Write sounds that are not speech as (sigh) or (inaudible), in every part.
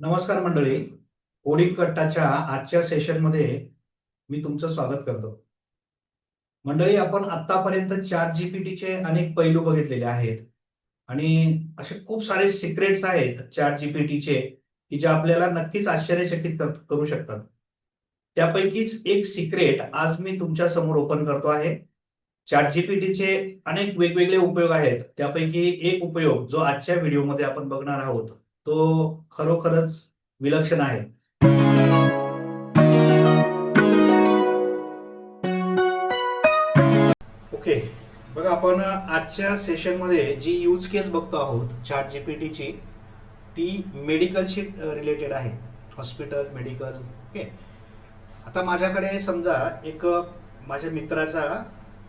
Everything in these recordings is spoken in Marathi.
नमस्कार मंडळी. कोडिंग कट्टाच्या आजच्या सेशनमध्ये मी तुमचं स्वागत करतो. मंडळी आपण आतापर्यंत चार जीपीटीचे अनेक पैलू बघितलेले आहेत आणि असे खूप सारे सिक्रेट्स आहेत चार जीपीटीचे की जे आपल्याला नक्कीच आश्चर्यचकित करू शकतात. त्यापैकीच एक सिक्रेट आज मी तुमच्यासमोर ओपन करतो आहे. चॅट जीपीटीचे अनेक वेगवेगळे उपयोग आहेत. त्यापैकी एक उपयोग जो आजच्या व्हिडिओमध्ये आपण बघणार आहोत तो खरोखरच विलक्षण आहे. ओके. बघा आपण आजच्या सेशनमध्ये जी यूज केस बघतो आहोत चॅट जीपीटीची ती मेडिकलशी रिलेटेड आहे. हॉस्पिटल मेडिकल ओके आता माझ्याकडे समजा एक माझ्या मित्राचा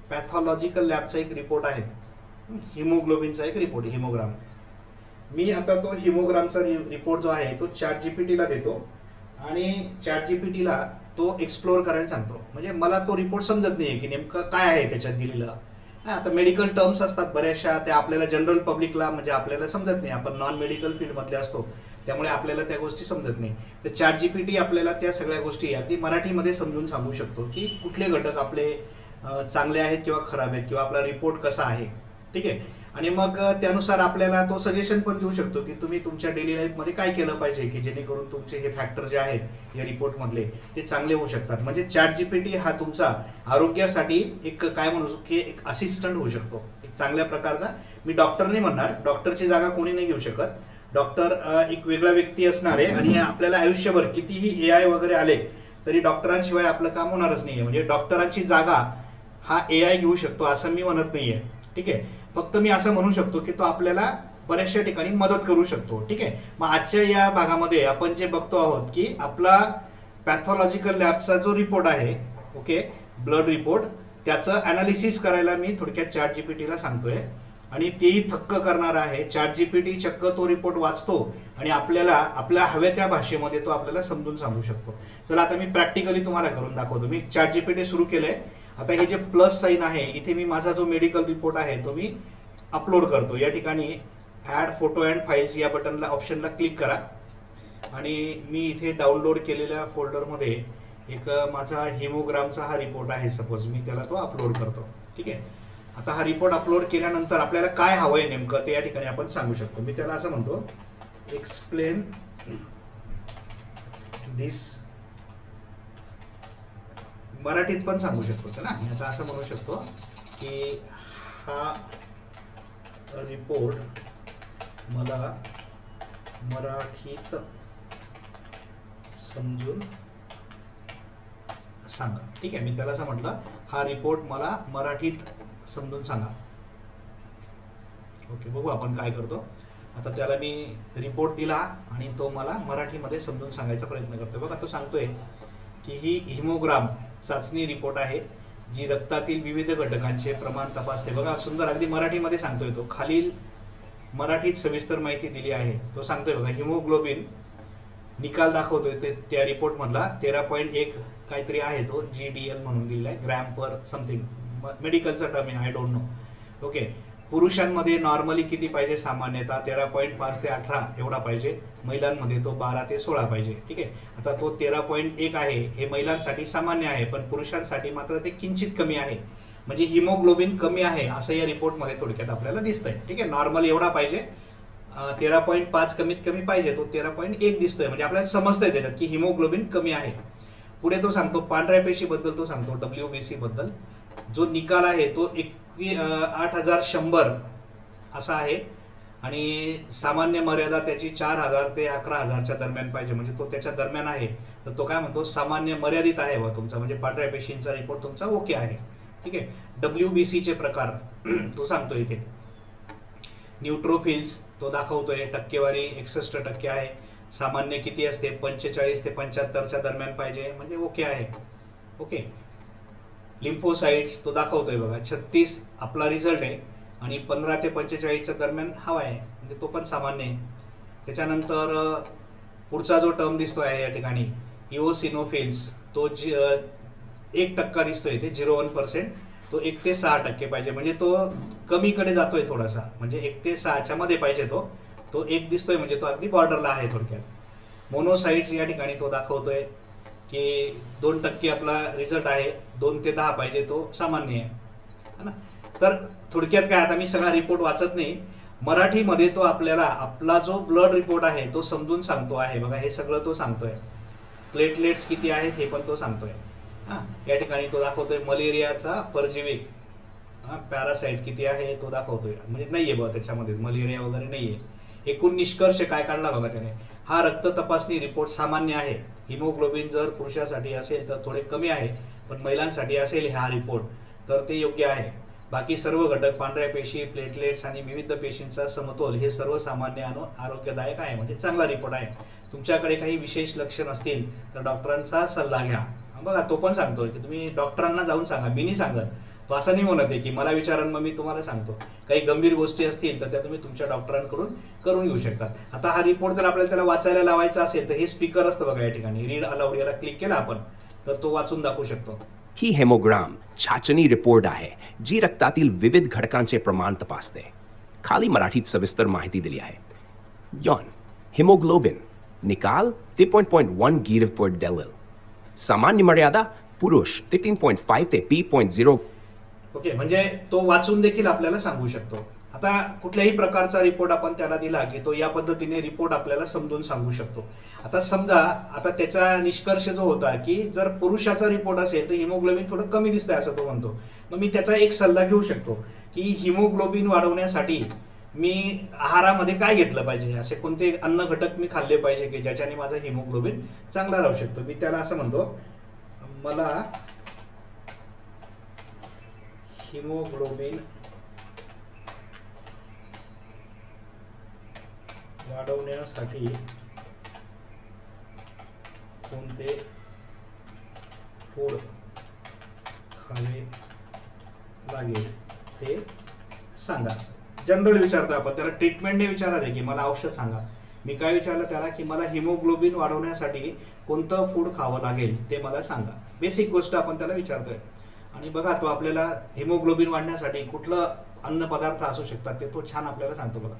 पॅथॉलॉजिकल लॅबचा एक रिपोर्ट आहे. हिमोग्लोबिनचा एक रिपोर्ट हिमोग्राम मी आता तो हिमोग्रामचा रिपोर्ट जो आहे तो चॅट जीपीटीला देतो. आणि चॅट जीपीटीला तो एक्सप्लोअर करायला सांगतो. म्हणजे मला तो रिपोर्ट समजत नाहीये की नेमकं काय आहे त्याच्यात दिलेलं. हा, आता मेडिकल टर्म्स असतात बऱ्याचशा त्या आपल्याला जनरल पब्लिकला म्हणजे आपल्याला समजत नाही. आपण नॉन मेडिकल फील्डमधले असतो. त्यामुळे आपल्याला त्या गोष्टी समजत नाही. तर चॅट जीपीटी आपल्याला त्या सगळ्या गोष्टी अगदी मराठीमध्ये समजून सांगू शकतो की कुठले घटक आपले चांगले आहेत किंवा खराब आहेत किंवा आपला रिपोर्ट कसा आहे. ठीक आहे? आणि मग त्यानुसार आपल्याला तो सजेशन पण देऊ शकतो की तुम्ही तुमच्या डेली लाईफमध्ये काय केलं पाहिजे की जेणेकरून तुमचे हे फॅक्टर जे आहेत या रिपोर्टमधले ते चांगले होऊ शकतात. म्हणजे चॅट जीपीटी हा तुमचा आरोग्यासाठी एक काय म्हणू की एक असिस्टंट होऊ शकतो. एक चांगल्या प्रकारचा. मी डॉक्टर नाही म्हणणार. डॉक्टरची जागा कोणी नाही घेऊ शकत. डॉक्टर एक वेगळा व्यक्ती असणार आहे आणि आपल्याला आयुष्यभर कितीही ए आय वगैरे आले तरी डॉक्टरांशिवाय आपलं काम होणारच नाहीये. म्हणजे डॉक्टरांची जागा हा ए आय घेऊ शकतो असं मी म्हणत नाहीये. ठीक आहे? फक्त मी असं म्हणू शकतो की तो आपल्याला बऱ्याचशा ठिकाणी मदत करू शकतो. ठीक आहे? मग आजच्या या भागामध्ये आपण जे बघतो आहोत की आपला पॅथॉलॉजिकल लॅबचा जो रिपोर्ट आहे ओके ब्लड रिपोर्ट त्याचं अनालिसिस करायला मी थोडक्यात चॅट जीपीटीला सांगतोय. आणि तेही थक्क करणार आहे. चॅट टी चक्क तो रिपोर्ट वाचतो आणि आपल्याला आपल्या हव्या त्या भाषेमध्ये तो आपल्याला समजून सांगू शकतो. चला आता मी प्रॅक्टिकली तुम्हाला करून दाखवतो. मी चॅट टी सुरू केलंय. आता हे जे प्लस साईन आहे इथे मी माझा जो मेडिकल रिपोर्ट आहे तो मी अपलोड करतो. या ठिकाणी ॲड फोटो अँड फाईल्स या बटनला ऑप्शनला क्लिक करा. आणि मी इथे डाउनलोड केलेल्या फोल्डरमध्ये एक माझा हिमोग्रामचा हा रिपोर्ट आहे सपोज मी त्याला तो अपलोड करतो. ठीक आहे? आता हा रिपोर्ट अपलोड केल्यानंतर आपल्याला काय हवं आहे नेमकं ते या ठिकाणी आपण सांगू शकतो. मी त्याला असं म्हणतो एक्सप्लेन दिस मराठीत पण सांगू शकतो त्याला. मी आता असं म्हणू शकतो की हा रिपोर्ट मला मराठीत समजून सांगा. ठीक आहे मी त्याला असं म्हटलं हा रिपोर्ट मला मराठीत समजून सांगा. ओके बघू आपण काय करतो. आता त्याला मी रिपोर्ट दिला आणि तो मला मराठीमध्ये समजून सांगायचा प्रयत्न करतो बघा तो सांगतोय की ही हिमोग्राम चाचणी रिपोर्ट आहे जी रक्तातील विविध घटकांचे प्रमाण तपासते. बघा सुंदर अगदी मराठीमध्ये सांगतोय तो. खालील मराठीत सविस्तर माहिती दिली आहे. तो सांगतोय बघा हिमोग्लोबिन निकाल दाखवतोय ते त्या रिपोर्टमधला. तेरा पॉईंट एक काहीतरी आहे तो जी डी एल म्हणून दिलेला आहे gram per something. मेडिकलचा term I don't know okay पुरुषांमध्ये नॉर्मली किती पाहिजे सामान्यतः? तेरा पॉईंट पाच ते अठरा एवढा पाहिजे. महिलांमध्ये तो बारा ते सोळा पाहिजे. ठीक आहे? आता तो तेरा पॉईंट एक आहे हे महिलांसाठी सामान्य आहे पण पुरुषांसाठी मात्र ते किंचित कमी आहे. म्हणजे हिमोग्लोबिन कमी आहे असं या रिपोर्टमध्ये थोडक्यात आपल्याला दिसतंय. ठीक आहे? नॉर्मल एवढा पाहिजे. तेरा पॉईंट पाच कमीत कमी पाहिजे तो तेरा पॉईंट एक दिसतोय. म्हणजे आपल्याला समजतंय त्याच्यात की हिमोग्लोबिन कमी आहे. पुढे तो सांगतो पांढऱ्या पेशीबद्दल तो सांगतो डब्ल्यू बी सीबद्दल जो निकाल आहे तो एक वी आठ हजार शंभर असा आहे. आणि सामान्य मर्यादा त्याची चार हजार ते अकरा हजारच्या दरम्यान पाहिजे. म्हणजे तो त्याच्या दरम्यान आहे. तर तो काय म्हणतो सामान्य मर्यादित आहे बा तुमचा. म्हणजे पांढऱ्या पेशींचा रिपोर्ट तुमचा ओके आहे. ठीक आहे? डब्ल्यू बी सीचे प्रकार (clears throat) तो सांगतो इथे. न्यूट्रोफिल्स तो दाखवतोय. टक्केवारी एकसष्ट टक्के आहे. सामान्य किती असते? पंचेचाळीस ते पंच्याहत्तरच्या दरम्यान पाहिजे. म्हणजे ओके आहे. ओके लिम्फोसाईट्स तो दाखवतोय बघा. छत्तीस आपला रिझल्ट आहे आणि पंधरा ते पंचेचाळीसच्या दरम्यान हवा आहे. म्हणजे तो पण सामान्य आहे. त्याच्यानंतर पुढचा जो टर्म दिसतो आहे या ठिकाणी इओसिनोफेल्स तो जी एक टक्का दिसतोय ते झिरो वन पर्सेंट. तो एक ते सहा टक्के पाहिजे. म्हणजे तो कमीकडे जातोय थोडासा. म्हणजे एक ते सहाच्या मध्ये पाहिजे तो. तो एक दिसतोय म्हणजे तो अगदी बॉर्डरला आहे थोडक्यात. मोनोसाईट्स या ठिकाणी तो दाखवतोय. की दोन टक्के आपला रिझल्ट आहे. दोन ते दहा पाहिजे तो सामान्य आहे. है ना? तर थोडक्यात काय आता मी सगळा रिपोर्ट वाचत नाही. मराठीमध्ये तो आपल्याला आपला जो ब्लड रिपोर्ट आहे तो समजून सांगतो आहे. बघा हे सगळं तो सांगतोय. प्लेटलेट्स किती आहेत हे पण तो सांगतोय. हां? या ठिकाणी तो दाखवतोय मलेरियाचा परजीवी. हां? पॅरासाईट किती आहे तो दाखवतोय. म्हणजे नाही आहे बघा त्याच्यामध्ये. मलेरिया वगैरे नाही आहे एकूण निष्कर्ष काय काढला बघा त्याने. हा रक्त तपासणी रिपोर्ट सामान्य आहे. हिमोग्लोबिन जर पुरुषासाठी असेल तर थोडे कमी आहे पण महिलांसाठी असेल हा रिपोर्ट तर ते योग्य आहे. बाकी सर्व घटक पांढऱ्या पेशी प्लेटलेट्स आणि विविध पेशींचा समतोल हे सर्व सामान्य आणि आरोग्यदायक आहे म्हणजे चांगला रिपोर्ट आहे. तुमच्याकडे काही विशेष लक्षण असतील तर डॉक्टरांचा सल्ला घ्या. बघा तो पण सांगतो की तुम्ही डॉक्टरांना जाऊन सांगा मी नाही सांगत. तो असं नाही म्हणत आहे की मला विचारा मग मी तुम्हाला सांगतो. काही गंभीर गोष्टी असतील तर त्या तुम्ही तुमच्या डॉक्टरांकडून करून घेऊ शकतात. आता हा रिपोर्ट जर आपल्याला त्याला वाचायला लावायचा असेल तर हे स्पीकर असतं बघा या ठिकाणी. रीड अलाउड याला क्लिक केला आपण तर तो वाचून दाखवू शकतो. ही हेमोग्राम छाचणी रिपोर्ट आहे जी रक्तातील विविध घटकांचे प्रमाण तपासते. खाली मराठीत सविस्तर माहिती दिली आहे. यॉन हिमोग्लोबिन निकाल ते पॉईंट पॉईंट वन गिरव पर डेलिल सामान्य मर्यादा पुरुष फिफ्टीन पॉईंट फाईव्ह ते पी पॉईंट झिरो ओके म्हणजे तो वाचून देखील आपल्याला सांगू शकतो. आता कुठल्याही प्रकारचा रिपोर्ट आपण त्याला दिला की तो या पद्धतीने रिपोर्ट आपल्याला समजून सांगू शकतो. आता समजा आता त्याचा निष्कर्ष जो होता की जर पुरुषाचा रिपोर्ट असेल तर हिमोग्लोबिन थोडं कमी दिसतंय असं तो म्हणतो. मग मी त्याचा एक सल्ला घेऊ शकतो की हिमोग्लोबिन वाढवण्यासाठी मी आहारामध्ये काय घेतलं पाहिजे? असे कोणते अन्न घटक मी खाल्ले पाहिजे की ज्याच्याने माझा हिमोग्लोबिन चांगला राहू शकतो? मी त्याला असं म्हणतो मला हिमोग्लोबिन वाढवण्यासाठी कोणते फूड खावे लागेल ते सांगा. जनरल विचारतो आपण त्याला ट्रीटमेंटने विचारा दे की मला औषध सांगा. मी काय विचारलं त्याला की मला हिमोग्लोबिन वाढवण्यासाठी कोणतं फूड खावं लागेल ते मला सांगा. बेसिक गोष्ट आपण त्याला विचारतोय. आणि बघा तो आपल्याला हिमोग्लोबिन वाढण्यासाठी कुठलं अन्न पदार्थ असू शकतात ते तो छान आपल्याला सांगतो बघा.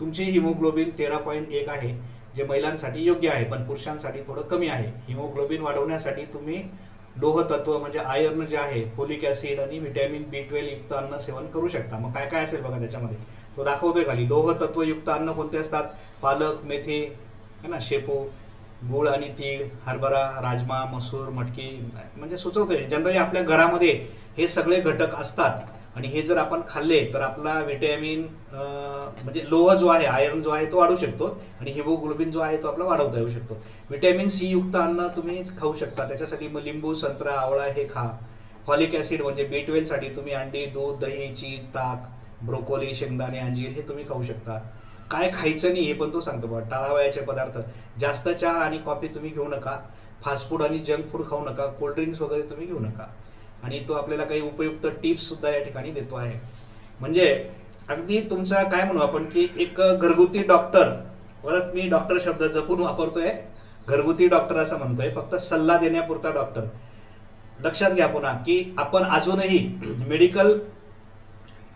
तुमची हिमोग्लोबिन तेरा पॉईंट एक आहे जे महिलांसाठी योग्य आहे पण पुरुषांसाठी थोडं कमी आहे. हिमोग्लोबिन वाढवण्यासाठी तुम्ही लोहतत्व म्हणजे आयर्न जे आहे फोलिक ॲसिड आणि व्हिटॅमिन बी ट्वेल्व युक्त अन्न सेवन करू शकता. मग काय काय असेल बघा त्याच्यामध्ये? तो दाखवतोय खाली. लोहतत्वयुक्त अन्न कोणते असतात? पालक मेथी है ना शेपू. गुळ आणि तीळ हरभरा राजमा मसूर मटकी म्हणजे सुचवतोय. जनरली आपल्या घरामध्ये हे सगळे घटक असतात. आणि हे जर आपण खाल्ले तर आपला व्हिटॅमिन म्हणजे लोह जो आहे आयर्न जो आहे तो वाढू शकतो. आणि हिमोग्लोबिन जो आहे तो आपला वाढवता येऊ शकतो. व्हिटॅमिन सी युक्त अन्न तुम्ही खाऊ शकता. त्याच्यासाठी मग लिंबू संत्रा आवळा हे खा. फॉलिक ॲसिड म्हणजे बी ट्वेल्वसाठी तुम्ही अंडी दूध दही चीज ताक ब्रोकोली शेंगदाणे अंजीर हे तुम्ही खाऊ शकता. काय खायचं नाही हे पण तो सांगतो. बघा टाळावयाचे पदार्थ. जास्त चहा आणि कॉफी तुम्ही घेऊ नका. फास्ट फूड आणि जंक फूड खाऊ नका. कोल्ड्रिंक्स वगैरे तुम्ही घेऊ नका. आणि तो आपल्याला काही उपयुक्त टिप्स सुद्धा या ठिकाणी देतो आहे. म्हणजे अगदी तुमचा काय म्हणू आपण की एक घरगुती डॉक्टर परत मी डॉक्टर शब्द जपून वापरतोय. घरगुती डॉक्टर असं म्हणतोय. फक्त सल्ला देण्यापुरता डॉक्टर लक्षात घ्या पुन्हा की आपण अजूनही मेडिकल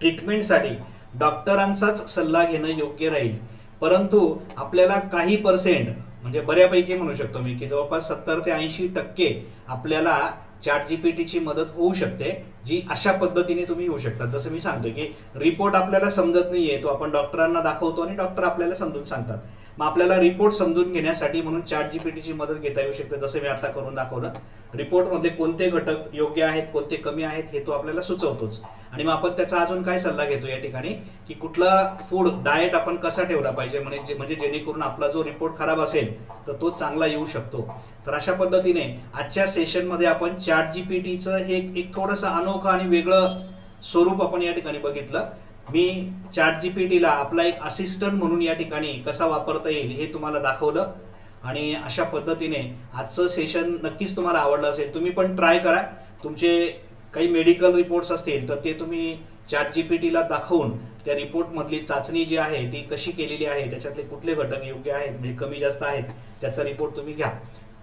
ट्रीटमेंटसाठी डॉक्टरांचाच सल्ला घेणं योग्य राहील. परंतु आपल्याला काही पर्सेंट म्हणजे बऱ्यापैकी म्हणू शकतो मी की जवळपास सत्तर ते ऐंशी टक्के आपल्याला चॅट जीपीटीची मदत होऊ शकते जी अशा पद्धतीने तुम्ही होऊ शकता. जसं मी सांगतो की रिपोर्ट आपल्याला समजत नाहीये तो आपण डॉक्टरांना दाखवतो आणि डॉक्टर आपल्याला समजून सांगतात. मग आपल्याला रिपोर्ट समजून घेण्यासाठी म्हणून चॅट जीपीटीची मदत घेता येऊ शकते जसं मी आता करून दाखवलं. रिपोर्टमध्ये कोणते घटक योग्य आहेत कोणते कमी आहेत हे तो आपल्याला सुचवतोच. आणि मग आपण त्याचा अजून काय सल्ला घेतो या ठिकाणी? की कुठला फूड डाएट आपण कसा ठेवला पाहिजे? म्हणजे जे- म्हणजे जेणेकरून आपला जो रिपोर्ट खराब असेल तर तो चांगला येऊ शकतो. तर अशा पद्धतीने आजच्या सेशनमध्ये आपण चॅट जीपीटीचं हे एक- एक थोडंसं अनोखं आणि वेगळं स्वरूप आपण या ठिकाणी बघितलं. मी चॅट जीपीटीला आपला एक असिस्टंट म्हणून या ठिकाणी कसा वापरता येईल हे तुम्हाला दाखवलं. आणि अशा पद्धतीने आजचं सेशन नक्कीच तुम्हाला आवडलं असेल. तुम्ही पण ट्राय करा. तुमचे काही मेडिकल रिपोर्ट्स असतील तर ते तुम्ही चॅट जीपीटीला दाखवून त्या रिपोर्टमधली चाचणी जी आहे ती कशी केलेली आहे त्याच्यातले कुठले घटक योग्य आहेत म्हणजे कमी जास्त आहेत त्याचा रिपोर्ट तुम्ही घ्या.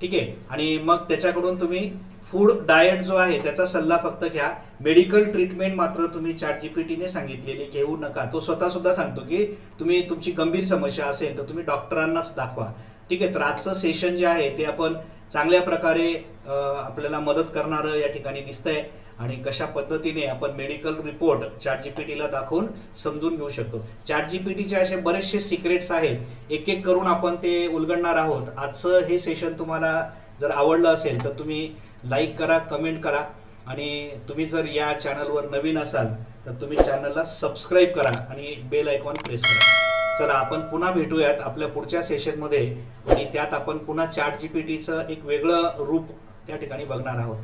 ठीक आहे? आणि मग त्याच्याकडून तुम्ही फूड डाएट जो आहे त्याचा सल्ला फक्त घ्या. मेडिकल ट्रीटमेंट मात्र तुम्ही चॅट जीपीटीने सांगितलेली घेऊ नका. तो स्वतः सुद्धा सांगतो की तुम्ही तुमची गंभीर समस्या असेल तर तुम्ही डॉक्टरांनाच दाखवा. ठीक आहे तर आजचं सेशन जे आहे ते आपण चांगल्या प्रकारे आपल्याला मदत करणारं या ठिकाणी दिसतंय आणि कशा पद्धतीने आपण मेडिकल रिपोर्ट चॅट जीपीटीला दाखवून समजून घेऊ शकतो. चॅट जीपीटीचे असे बरेचसे सिक्रेट्स आहेत. एक एक करून आपण ते उलगडणार आहोत. आजचं हे सेशन तुम्हाला जर आवडलं असेल तर तुम्ही लाईक करा कमेंट करा. आणि तुम्ही जर या चॅनलवर नवीन असाल तर तुम्ही चॅनलला सबस्क्राईब करा आणि बेल आयकॉन प्रेस करा. चला आपण पुन्हा भेटूयात आपल्या पुढच्या सेशनमध्ये आणि त्यात आपण पुन्हा चॅट टीचं एक वेगळं रूप त्या ठिकाणी बघणार आहोत.